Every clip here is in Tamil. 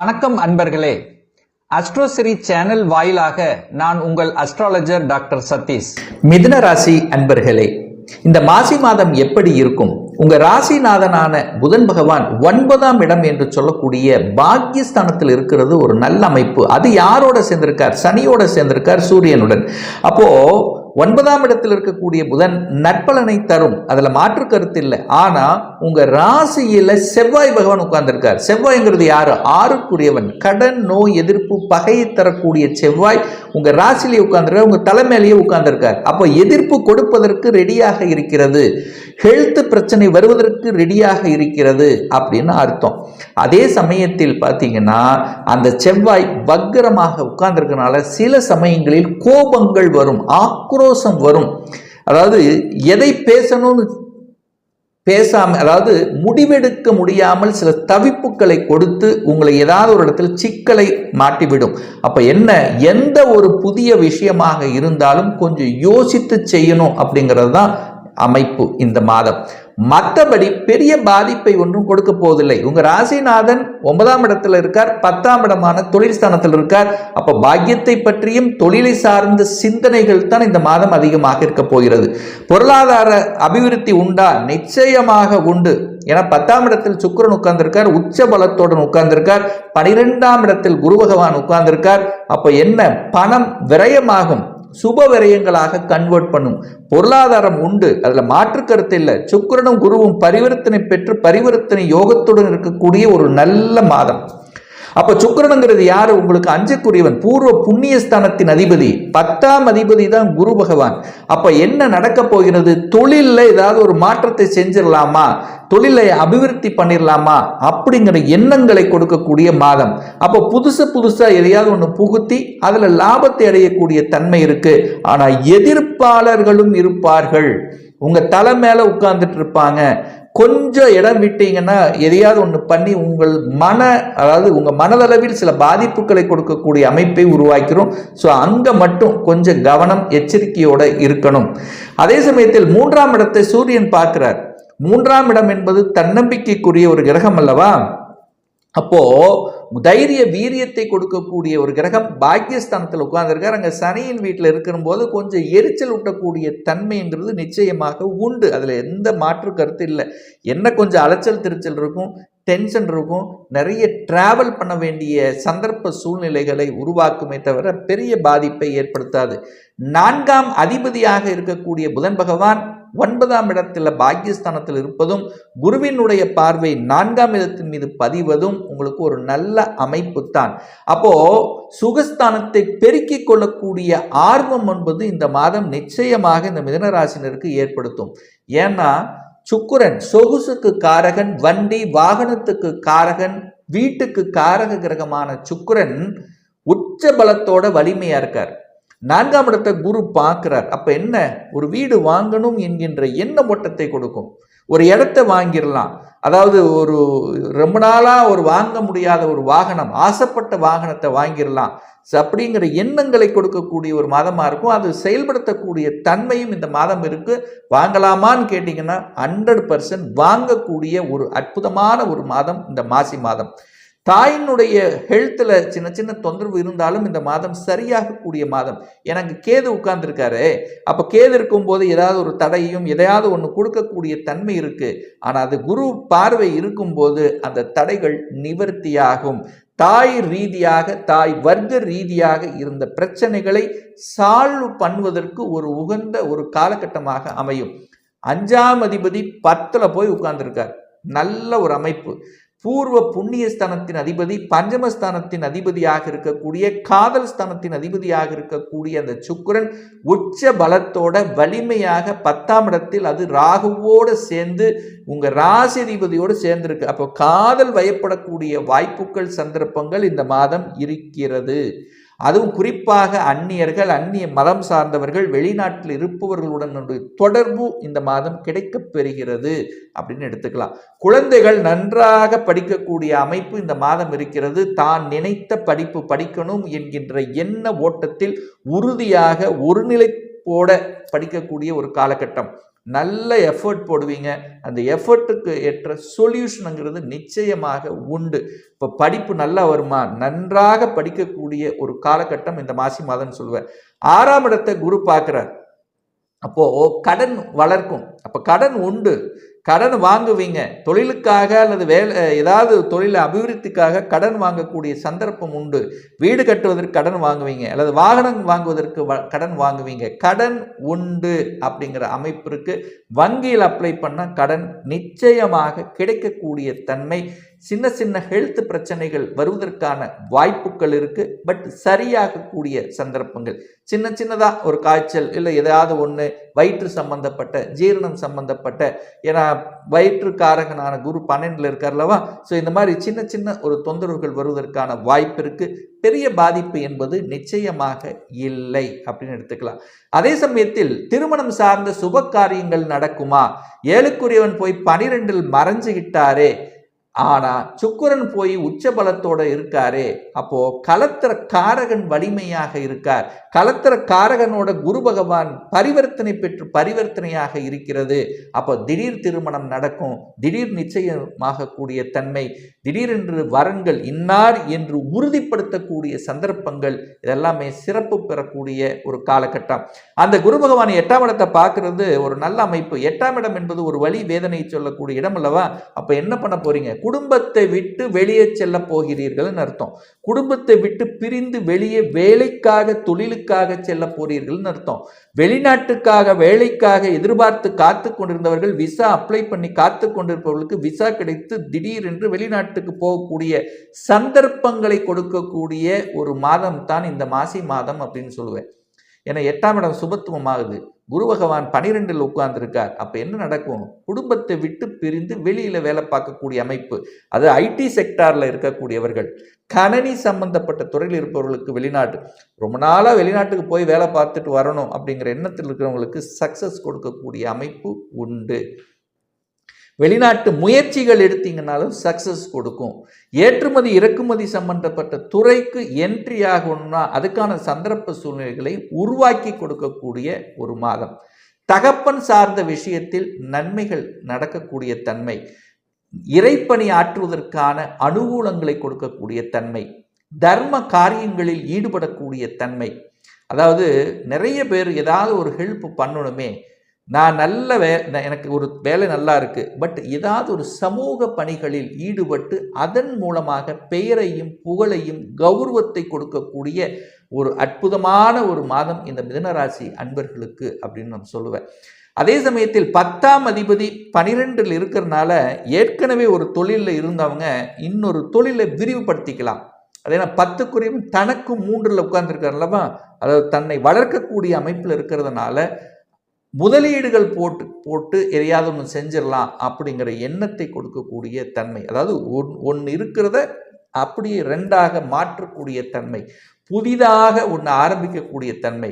வணக்கம் அன்பர்களே. அஸ்ட்ரோசிரி சேனல் வாயிலாக நான் உங்கள் அஸ்ட்ராலஜர் டாக்டர் சதீஷ். மிதுன ராசி அன்பர்களே இந்த மாசி மாதம் எப்படி இருக்கும்? உங்க ராசிநாதனான புதன் பகவான் ஒன்பதாம் இடம் என்று சொல்லக்கூடிய பாக்கியஸ்தானத்தில் இருக்கிறது ஒரு நல்ல அமைப்பு. அது யாரோட சேர்ந்திருக்கார்? சனியோட சேர்ந்திருக்கார் சூரியனுடன். அப்போ ஒன்பதாம் இடத்தில் இருக்கக்கூடிய புதன் நற்பலனை தரும். அதில் மாற்று கருத்து இல்லை. ஆனால் உங்கள் ராசியில் செவ்வாய் பகவான் உட்கார்ந்துருக்கார். செவ்வாய்ங்கிறது யார்? ஆறுக்குரியவன். கடன் நோய் எதிர்ப்பு பகையை தரக்கூடிய செவ்வாய் உங்கள் ராசியிலே உட்கார்ந்துருக்கார். உங்கள் தலைமையிலேயே உட்கார்ந்துருக்கார். அப்போ எதிர்ப்பு கொடுப்பதற்கு ரெடியாக இருக்கிறது. ஹெல்த் பிரச்சனை வருவதற்கு ரெடியாக இருக்கிறது அப்படின்னு அர்த்தம். அதே சமயத்தில் பார்த்தீங்கன்னா அந்த செவ்வாய் வக்கரமாக உட்கார்ந்துருக்கனால சில சமயங்களில் கோபங்கள் வரும் ஆக்ரோஷம் வரும். அதாவது எதை பேசணும்னு பேசாம அதாவது முடிவெடுக்க முடியாமல் சில தவிப்புகளை கொடுத்து உங்களை ஏதாவது ஒரு இடத்துல சிக்கலை மாட்டிவிடும். அப்போ என்ன எந்த ஒரு புதிய விஷயமாக இருந்தாலும் கொஞ்சம் யோசித்து செய்யணும் அப்படிங்கிறது தான் அமைப்பு இந்த மாதம். மற்றபடி பெரிய பாதிப்பை ஒன்றும் கொடுக்க போவதில்லை. உங்க ராசிநாதன் ஒன்பதாம் இடத்துல இருக்கார் பத்தாம் இடமான தொழில் ஸ்தானத்தில் இருக்கார். அப்ப பாக்கியத்தை பற்றியும் தொழிலை சார்ந்த சிந்தனைகள் தான் இந்த மாதம் அதிகமாக இருக்க போகிறது. பொருளாதார அபிவிருத்தி உண்டா? நிச்சயமாக உண்டு. ஏன்னா பத்தாம் இடத்தில் சுக்கிரன் உட்கார்ந்திருக்கார் உச்ச பலத்துடன் உட்கார்ந்திருக்கார். பனிரெண்டாம் இடத்தில் குரு பகவான் உட்கார்ந்திருக்கார். அப்போ என்ன? பணம் விரயமாகும். சுப விரயங்களாக கன்வெர்ட் பண்ணும். பொருளாதாரம் உண்டு. அதில் மாற்று கருத்து இல்லை. சுக்கரனும் குருவும் பரிவர்த்தனை பெற்று பரிவர்த்தனை யோகத்துடன் இருக்கக்கூடிய ஒரு நல்ல மாதம். அப்ப சுக்கரனுங்கிறது யாரு? உங்களுக்கு அஞ்சுக்குரியவன் பூர்வ புண்ணியஸ்தானத்தின் அதிபதி. பத்தாம் அதிபதி தான் குரு பகவான். அப்ப என்ன நடக்க போகிறது? தொழிலில் ஏதாவது ஒரு மாற்றத்தை செஞ்சிடலாமா? தொழிலை அபிவிருத்தி பண்ணிடலாமா? அப்படிங்கிற எண்ணங்களை கொடுக்கக்கூடிய மாதம். அப்போ புதுசு புதுசா எதையாவது ஒன்று புகுத்தி அதுல லாபத்தை அடையக்கூடிய தன்மை இருக்கு. ஆனா எதிர்ப்பாளர்களும் இருப்பார்கள். உங்க தலை மேல உட்கார்ந்துட்டு இருப்பாங்க. கொஞ்சம் இடம் விட்டீங்கன்னா எதையாவது ஒன்று பண்ணி உங்கள் மன அதாவது உங்கள் மனதளவில் சில பாதிப்புகளை கொடுக்கக்கூடிய அமைப்பை உருவாக்கிறோம். ஸோ அங்கே மட்டும் கொஞ்சம் கவனம் எச்சரிக்கையோடு இருக்கணும். அதே சமயத்தில் மூன்றாம் இடத்தை சூரியன் பார்க்கிறார். மூன்றாம் இடம் என்பது தன்னம்பிக்கைக்குரிய ஒரு கிரகம் அல்லவா? அப்போது தைரிய வீரியத்தை கொடுக்கக்கூடிய ஒரு கிரகம் பாக்கியஸ்தானத்தில் உட்கார்ந்துருக்கார். அங்கே சனியின் வீட்டில் இருக்கிறபோது கொஞ்சம் எரிச்சல் ஊட்டக்கூடிய தன்மைங்கிறது நிச்சயமாக உண்டு. அதில் எந்த மாற்று கருத்து இல்லை. என்ன கொஞ்சம் அலைச்சல் திருச்சல் இருக்கும்? டென்ஷன் இருக்கும். நிறைய ட்ராவல் பண்ண வேண்டிய சந்தர்ப்ப சூழ்நிலைகளை உருவாக்குமே தவிர பெரிய பாதிப்பை ஏற்படுத்தாது. நான்காம் அதிபதியாக இருக்கக்கூடிய புதன் பகவான் ஒன்பதாம் இடத்தில் பாக்கியஸ்தானத்தில் இருப்பதும் குருவினுடைய பார்வை நான்காம் இடத்தின் மீது பதிவதும் உங்களுக்கு ஒரு நல்ல அமைப்பு தான். அப்போ சுகஸ்தானத்தை பெருக்கிக் கொள்ளக்கூடிய ஆர்வம் என்பது இந்த மாதம் நிச்சயமாக இந்த மிதனராசினருக்கு ஏற்படுத்தும். ஏன்னா சுக்குரன் சொகுசுக்கு காரகன் வண்டி வாகனத்துக்கு காரகன் வீட்டுக்கு காரக கிரகமான சுக்குரன் உச்ச பலத்தோட வலிமையா இருக்கார். நான்காம் இடத்தை குரு பார்க்கிறார். அப்ப என்ன? ஒரு வீடு வாங்கணும் என்கின்ற எண்ண ஓட்டத்தை கொடுக்கும். ஒரு இடத்த வாங்கிடலாம். அதாவது ஒரு ரொம்ப நாளாக ஒரு வாங்க முடியாத ஒரு வாகனம் ஆசைப்பட்ட வாகனத்தை வாங்கிடலாம். அப்படிங்கிற எண்ணங்களை கொடுக்கக்கூடிய ஒரு மாதமாக இருக்கும். அது செயல்படுத்தக்கூடிய தன்மையும் இந்த மாதம் இருக்குது வாங்கலாமான்னு கேட்டிங்கன்னா ஹண்ட்ரட் பர்சன்ட் வாங்கக்கூடிய ஒரு அற்புதமான ஒரு மாதம் இந்த மாசி மாதம். தாயினுடைய ஹெல்த்தில் சின்ன சின்ன தொந்தரவு இருந்தாலும் இந்த மாதம் சரியாகக்கூடிய மாதம். எனக்கு கேது உட்கார்ந்துருக்காரு. அப்போ கேது இருக்கும்போது ஏதாவது ஒரு தடையும் எதையாவது ஒன்று கொடுக்கக்கூடிய தன்மை இருக்குது ஆனால் அது குரு பார்வை இருக்கும்போது அந்த தடைகள் நிவர்த்தியாகும். தாய் ரீதியாக தாய் வர்க்க ரீதியாக இருந்த பிரச்சனைகளை சால்வ் பண்ணுவதற்கு ஒரு உகந்த ஒரு காலகட்டமாக அமையும். அஞ்சாம் அதிபதி பத்தில் போய் உட்கார்ந்துருக்கார். நல்ல ஒரு அமைப்பு. பூர்வ புண்ணிய ஸ்தானத்தின் அதிபதி பஞ்சமஸ்தானத்தின் அதிபதியாக இருக்கக்கூடிய காதல் ஸ்தானத்தின் அதிபதியாக இருக்கக்கூடிய அந்த சுக்கரன் உச்ச பலத்தோட வலிமையாக பத்தாம் இடத்தில் அது ராகுவோடு சேர்ந்து உங்கள் ராசி அதிபதியோடு சேர்ந்துருக்கு. அப்போ காதல் வயப்படக்கூடிய வாய்ப்புகள் சந்தர்ப்பங்கள் இந்த மாதம் இருக்கிறது. அதுவும் குறிப்பாக அந்நியர்கள் அந்நிய மதம் சார்ந்தவர்கள் வெளிநாட்டில் இருப்பவர்களுடன் தொடர்பு இந்த மாதம் கிடைக்கப் பெறுகிறது அப்படின்னு எடுத்துக்கலாம். குழந்தைகள் நன்றாக படிக்கக்கூடிய அமைப்பு இந்த மாதம் இருக்கிறது. தான் நினைத்த படிப்பு படிக்கணும் என்கின்ற எண்ண ஓட்டத்தில் உறுதியாக போட படிக்கக்கூடிய ஒரு காலகட்டம். நல்ல எஃபர்ட் போடுவீங்க. அந்த எஃபர்ட்டுக்கு ஏற்ற சொல்யூஷனுங்கிறது நிச்சயமாக உண்டு. இப்போ படிப்பு நல்லா வருமா? நன்றாக படிக்கக்கூடிய ஒரு காலகட்டம் இந்த மாசி மாதம்னு சொல்லுவேன். ஆறாம் இடத்தை குரு பார்க்குறார். அப்போ கடன் வளர்க்கும். அப்போ கடன் உண்டு. கடன் வாங்குவீங்க. தொழிலுக்காக அல்லது வேலை ஏதாவது தொழில் அபிவிருத்திக்காக கடன் வாங்கக்கூடிய சந்தர்ப்பம் உண்டு. வீடு கட்டுவதற்கு கடன் வாங்குவீங்க. அல்லது வாகனம் வாங்குவதற்கு வ- கடன் வாங்குவீங்க. கடன் உண்டு அப்படிங்கிற அமைப்பிற்கு வங்கியில் அப்ளை பண்ணால் கடன் நிச்சயமாக கிடைக்கக்கூடிய தன்மை. சின்ன சின்ன ஹெல்த் பிரச்சனைகள் வருவதற்கான வாய்ப்புகள் இருக்குது பட் சரியாகக்கூடிய சந்தர்ப்பங்கள். சின்ன சின்னதாக ஒரு காய்ச்சல் இல்லை ஏதாவது ஒன்று வயிற்று சம்பந்தப்பட்ட ஜீரணம் சம்பந்தப்பட்ட ஏன்னா வயிற்றுக்காரகனான குரு பன்னெண்டுல இருக்கார்லவா? ஸோ இந்த மாதிரி சின்ன சின்ன ஒரு தொந்தரவுகள் வருவதற்கான வாய்ப்பு இருக்குது பெரிய பாதிப்பு என்பது நிச்சயமாக இல்லை அப்படின்னு எடுத்துக்கலாம். அதே சமயத்தில் திருமணம் சார்ந்த சுப காரியங்கள் நடக்குமா? ஏழுக்குரியவன் போய் பனிரெண்டில் மறைஞ்சுகிட்டாரே ஆனா சுக்கரன் போய் உச்ச பலத்தோடு இருக்காரே அப்போ கலத்திர காரகன் வலிமையாக இருக்கார். கலத்திர காரகனோட குரு பகவான் பரிவர்த்தனை பெற்று பரிவர்த்தனையாக இருக்கிறது. அப்போ திடீர் திருமணம் நடக்கும். திடீர் நிச்சயமாக கூடிய தன்மை திடீரென்று வரன்கள் இன்னார் என்று உறுதிப்படுத்தக்கூடிய சந்தர்ப்பங்கள் இதெல்லாமே சிறப்பு பெறக்கூடிய ஒரு காலகட்டம். அந்த குரு பகவான் எட்டாம் இடத்தை பார்க்கறது ஒரு நல்ல அமைப்பு. எட்டாம் இடம் என்பது ஒரு வழி வேதனை சொல்லக்கூடிய இடம் அல்லவா? அப்போ என்ன பண்ண போறீங்க? குடும்பத்தை விட்டு வெளியே செல்ல போகிறீர்கள்னு அர்த்தம். குடும்பத்தை விட்டு பிரிந்து வெளியே வேலைக்காக தொழிலுக்காக செல்ல போறீர்கள்னு அர்த்தம். வெளிநாட்டுக்காக வேலைக்காக எதிர்பார்த்து காத்து கொண்டிருந்தவர்கள் விசா அப்ளை பண்ணி காத்து கொண்டிருப்பவர்களுக்கு விசா கிடைத்து திடீரென்று வெளிநாட்டுக்கு போகக்கூடிய சந்தர்ப்பங்களை கொடுக்கக்கூடிய ஒரு மாதம் தான் இந்த மாசி மாதம் அப்படின்னு சொல்லுவேன். ஏன்னா எட்டாம் இடம் சுபத்துவம் ஆகுது குரு பகவான் பனிரெண்டில் உட்கார்ந்துருக்கார். அப்போ என்ன நடக்கும்? குடும்பத்தை விட்டு பிரிந்து வெளியில் வேலை பார்க்கக்கூடிய அமைப்பு அது ஐடி செக்டாரில் இருக்கக்கூடியவர்கள் கணனி சம்பந்தப்பட்ட துறையில் இருப்பவர்களுக்கு வெளிநாட்டு ரொம்ப நாளாக வெளிநாட்டுக்கு போய் வேலை பார்த்துட்டு வரணும் அப்படிங்கிற எண்ணத்தில் இருக்கிறவங்களுக்கு சக்ஸஸ் கொடுக்கக்கூடிய அமைப்பு உண்டு. வெளிநாட்டு முயற்சிகள் எடுத்தீங்கனாலும் சக்ஸஸ் கொடுக்கும். ஏற்றுமதி இறக்குமதி சம்பந்தப்பட்ட துறைக்கு என்ட்ரி ஆகணும்னா அதுக்கான சந்தர்ப்ப சூழ்நிலைகளை உருவாக்கி கொடுக்கக்கூடிய ஒரு மாதம். தகப்பன் சார்ந்த விஷயத்தில் நன்மைகள் நடக்கக்கூடிய தன்மை. இறைப்பணி ஆற்றுவதற்கான அனுகூலங்களை கொடுக்கக்கூடிய தன்மை. தர்ம காரியங்களில் ஈடுபடக்கூடிய தன்மை. அதாவது நிறைய பேர் ஏதாவது ஒரு ஹெல்ப் பண்ணணுமே. நான் நல்ல வே நான் எனக்கு ஒரு வேலை நல்லா இருக்குது பட் ஏதாவது ஒரு சமூக பணிகளில் ஈடுபட்டு அதன் மூலமாக பெயரையும் புகழையும் கௌரவத்தை கொடுக்கக்கூடிய ஒரு அற்புதமான ஒரு மாதம் இந்த மிதனராசி அன்பர்களுக்கு அப்படின்னு நான் சொல்லுவேன். அதே சமயத்தில் பத்தாம் அதிபதி பனிரெண்டில் இருக்கிறனால ஏற்கனவே ஒரு தொழிலில் இருந்தவங்க இன்னொரு தொழிலை விரிவுபடுத்திக்கலாம். அதே குறையும் தனக்கு மூன்றில் உட்கார்ந்துருக்காருல்லவா அதாவது தன்னை வளர்க்கக்கூடிய அமைப்பில் இருக்கிறதுனால முதலீடுகள் போட்டு போட்டு எதையாவது ஒன்று செஞ்சிடலாம் அப்படிங்கிற எண்ணத்தை கொடுக்கக்கூடிய தன்மை. அதாவது ஒன் ஒன்று இருக்கிறத அப்படியே ரெண்டாக மாற்றக்கூடிய தன்மை. புதிதாக ஒன்று ஆரம்பிக்கக்கூடிய தன்மை.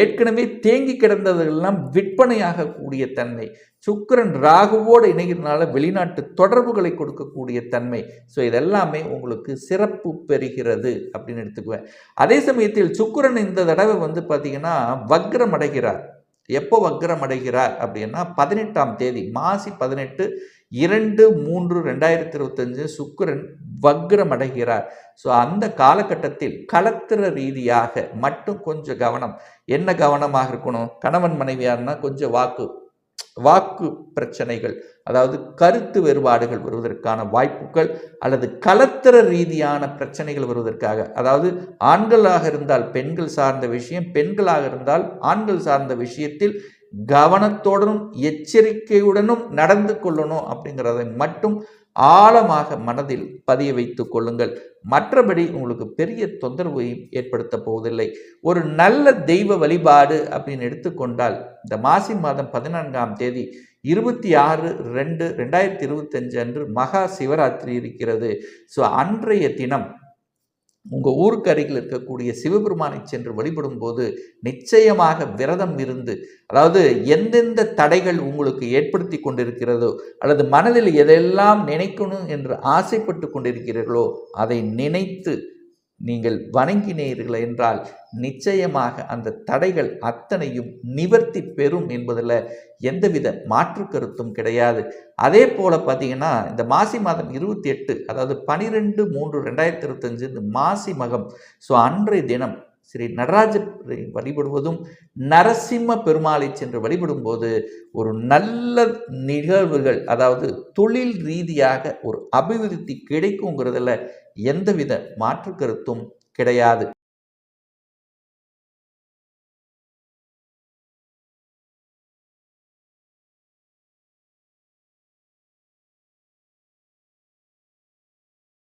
ஏற்கனவே தேங்கி கிடந்ததெல்லாம் விற்பனையாகக்கூடிய தன்மை. சுக்கிரன் ராகுவோடு இணைகிறதுனால வெளிநாட்டு தொடர்புகளை கொடுக்கக்கூடிய தன்மை. ஸோ இதெல்லாமே உங்களுக்கு சிறப்பு பெறுகிறது அப்படின்னு எடுத்துக்குவேன். அதே சமயத்தில் சுக்கிரன் இந்த தடவை வந்து பார்த்தீங்கன்னா வக்ரம் அடைகிறார். எப்போ வக்ரம் அடைகிறார் அப்படின்னா பதினெட்டாம் தேதி மாசி பதினெட்டு இரண்டு மூன்று ரெண்டாயிரத்தி இருபத்தஞ்சு சுக்கிரன் வக்ரம் அடைகிறார். ஸோ அந்த காலகட்டத்தில் கலத்திர ரீதியாக மட்டும் கொஞ்சம் கவனம். என்ன கவனமாக இருக்கணும்? கணவன் மனைவியார்னா கொஞ்சம் வாக்கு. வாக்கு பிரச்சனைகள் அதாவது கருத்து வேறுபாடுகள் வருவதற்கான வாய்ப்புகள் அல்லது கலத்திர ரீதியான பிரச்சனைகள் வருவதற்காக அதாவது ஆண்களாக இருந்தால் பெண்கள் சார்ந்த விஷயம் பெண்களாக இருந்தால் ஆண்கள் சார்ந்த விஷயத்தில் கவனத்தோடனும் எச்சரிக்கையுடனும் நடந்து கொள்ளணும் அப்படிங்கிறதை மட்டும் ஆழமாக மனதில் பதிய வைத்து கொள்ளுங்கள். மற்றபடி உங்களுக்கு பெரிய தொந்தரவையும் ஏற்படுத்த போவதில்லை. ஒரு நல்ல தெய்வ வழிபாடு அப்படின்னு எடுத்துக்கொண்டால் இந்த மாசி மாதம் பதினான்காம் தேதி இருபத்தி ஆறு ரெண்டு ரெண்டாயிரத்தி இருபத்தஞ்சு அன்று மகா சிவராத்திரி இருக்கிறது. ஸோ அன்றைய தினம் உங்கள் ஊருக்கு அருகில் இருக்கக்கூடிய சிவபெருமானை சென்று வழிபடும் போது நிச்சயமாக விரதம் இருந்து அதாவது எந்தெந்த தடைகள் உங்களுக்கு ஏற்படுத்தி கொண்டிருக்கிறதோ அல்லது மனதில் எதெல்லாம் நினைக்கணும் என்று ஆசைப்பட்டு கொண்டிருக்கிறீர்களோ அதை நினைத்து நீங்கள் வணங்கினீர்கள் என்றால் நிச்சயமாக அந்த தடைகள் அத்தனையும் நிவர்த்தி பெறும் என்பதில் எந்தவித மாற்று கருத்தும் கிடையாது. அதே போல் பார்த்தீங்கன்னா இந்த மாசி மாதம் இருபத்தி எட்டு அதாவது பனிரெண்டு மூன்று ரெண்டாயிரத்தி இருபத்தஞ்சு இந்த மாசி மகம். ஸோ அன்றைய தினம் ஸ்ரீ நடராஜரை வழிபடுவதும் நரசிம்ம பெருமாளை சென்று வழிபடும்போது ஒரு நல்ல நிகழ்வுகள் அதாவது தொழில் ரீதியாக ஒரு அபிவிருத்தி கிடைக்குங்கிறதுல எந்தவித மாற்று கருத்தும் கிடையாது.